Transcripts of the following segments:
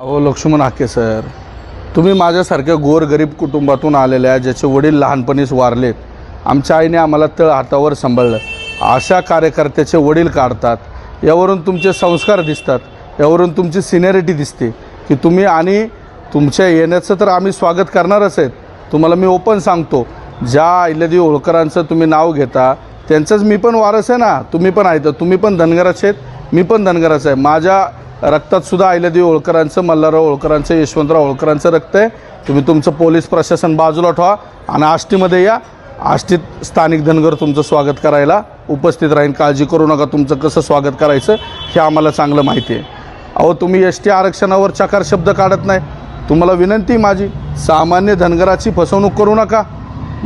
अहो लक्ष्मण हाके सर तुम्ही माझ्यासारख्या गोरगरीब कुटुंबातून आलेल्या ज्याचे वडील लहानपणीच वारलेत आमच्या आईने आम्हाला तळ हातावर सांभाळलं. अशा कार्यकर्त्याचे वडील काढतात यावरून तुमचे संस्कार दिसतात यावरून तुमची सिनियरिटी दिसते की तुम्ही आणि तुमच्या येण्याचं तर आम्ही स्वागत करणारच आहेत. तुम्हाला मी ओपन सांगतो ज्या अहिल्यादेवी होळकरांचं तुम्ही नाव घेता त्यांचंच मी पण वारस आहे ना. तुम्ही पण आहे तुम्ही पण धनगराचे आहेत मी पण धनगराचं आहे. माझ्या रक्तात सुद्धा अहिल्यादेवी होळकरांचं मल्हारराव होळकरांचं यशवंतराव होळकरांचं रक्त आहे तुम्ही तुमचं पोलीस प्रशासन बाजूला ठेवा आणि आष्टीमध्ये या आष्टीत स्थानिक धनगर तुमचं स्वागत करायला उपस्थित राहीन काळजी करू नका तुमचं कसं स्वागत करायचं हे आम्हाला चांगलं माहिती आहे अहो तुम्ही एस टी आरक्षणावर चकार शब्द काढत नाही तुम्हाला विनंती माझी सामान्य धनगराची फसवणूक करू नका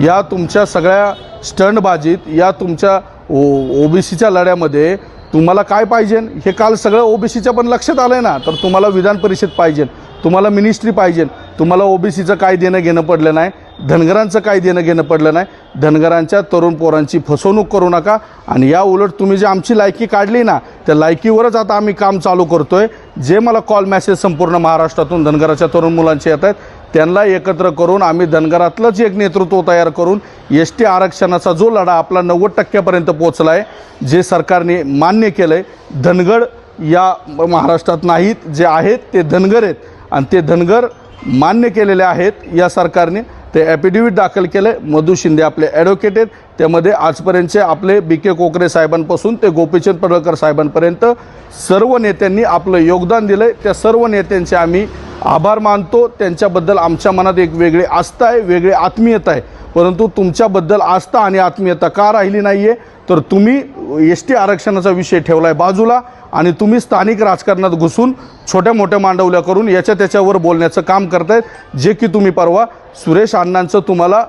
या तुमच्या सगळ्या स्टंटबाजीत या तुमच्या ओ ओबीसीच्या लढ्यामध्ये तुम्हाला काय पाहिजे? हे काल सगळं ओबीसीचं पण लक्षात आलं आहे ना. तर तुम्हाला विधान परिषद पाहिजे. तुम्हाला मिनिस्ट्री पाहिजे. तुम्हाला ओबीसीचं काय देणं घेणं पडलं नाही. धनगरांचं काय देणं घेणं पडलं नाही. धनगरांच्या तरुण पोरांची फसवणूक करू नका. आणि या उलट तुम्ही जे आमची लायकी काढली ना त्या लायकीवरच आता आम्ही काम चालू करतो आहे जे मला कॉल मॅसेज संपूर्ण महाराष्ट्रातून धनगराच्या तरुण मुलांचे येत आहेत त्यांना एकत्र करून आम्ही धनगरातलंच एक नेतृत्व तयार करून एस टी आरक्षणाचा जो लढा आपला नव्वद टक्क्यापर्यंत पोहोचला आहे जे सरकारने मान्य केलं आहे धनगड या महाराष्ट्रात नाहीत जे आहेत ते धनगर आहेत. आणि ते धनगर मान्य केलेले आहेत या सरकारने. ते ॲफिडेव्हिट दाखल केलं आहे मधु शिंदे आपले ॲडव्होकेट आहेत. त्यामध्ये आजपर्यंतचे आपले बी के कोकरे साहेबांपासून ते गोपीचंद पडळकर साहेबांपर्यंत सर्व नेत्यांनी आपलं योगदान दिलं आहे त्या सर्व नेत्यांचे आम्ही आभार मानतो. त्यांच्याबद्दल आमच्या मनात एक वेगळी आस्था आहे वेगळी आत्मीयता आहे. परंतु तुमच्याबद्दल आस्था आणि आत्मीयता का राहिली नाही आहे तर तुम्ही एस टी आरक्षणाचा विषय ठेवला आहे बाजूला आणि तुम्ही स्थानिक राजकारणात घुसून छोट्या मोठ्या मांडवल्या करून याच्या त्याच्यावर बोलण्याचं काम करतायत. जे की तुम्ही परवा सुरेश अण्णांचं तुम्हाला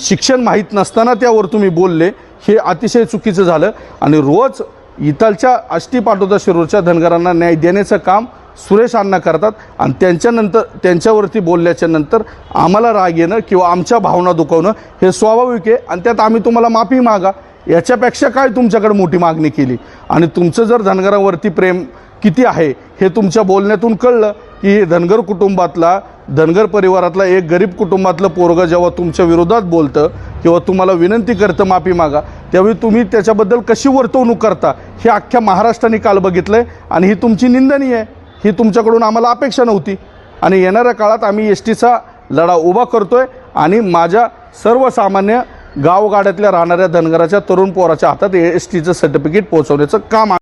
शिक्षण माहीत नसताना त्यावर तुम्ही बोलले. हे अतिशय चुकीचं झालं. आणि रोज इथलच्या आष्टी पाठोदा शिरूरच्या धनगरांना न्याय देण्याचं काम सुरेश अण्णा करतात. आणि त्यांच्यानंतर त्यांच्यावरती बोलल्याच्या नंतर आम्हाला राग येणं किंवा आमच्या भावना दुखवणं हे स्वाभाविक आहे. आणि त्यात आम्ही तुम्हाला माफी मागा. याच्यापेक्षा काय तुमच्याकडे मोठी मागणी केली? आणि तुमचं जर धनगरावरती प्रेम किती आहे हे तुमच्या बोलण्यातून कळलं की हे धनगर कुटुंबातला धनगर परिवारातला एक गरीब कुटुंबातलं पोरगं जेव्हा तुमच्या विरोधात बोलतं किंवा तुम्हाला विनंती करतं माफी मागा त्यावेळी तुम्ही त्याच्याबद्दल कशी वर्तवणूक करता हे अख्ख्या महाराष्ट्राने काल बघितलं आहे आणि ही तुमची निंदनीय आहे. ही तुमच्याकडून आम्हाला अपेक्षा नव्हती. आणि येणाऱ्या काळात आम्ही एस टीचा लढा उभा करतो आहे आणि माझ्या सर्वसामान्य गावगाड्यातल्या राहणाऱ्या धनगराच्या तरुण पोराच्या हातात एस टीचं सर्टिफिकेट पोहोचवण्याचं काम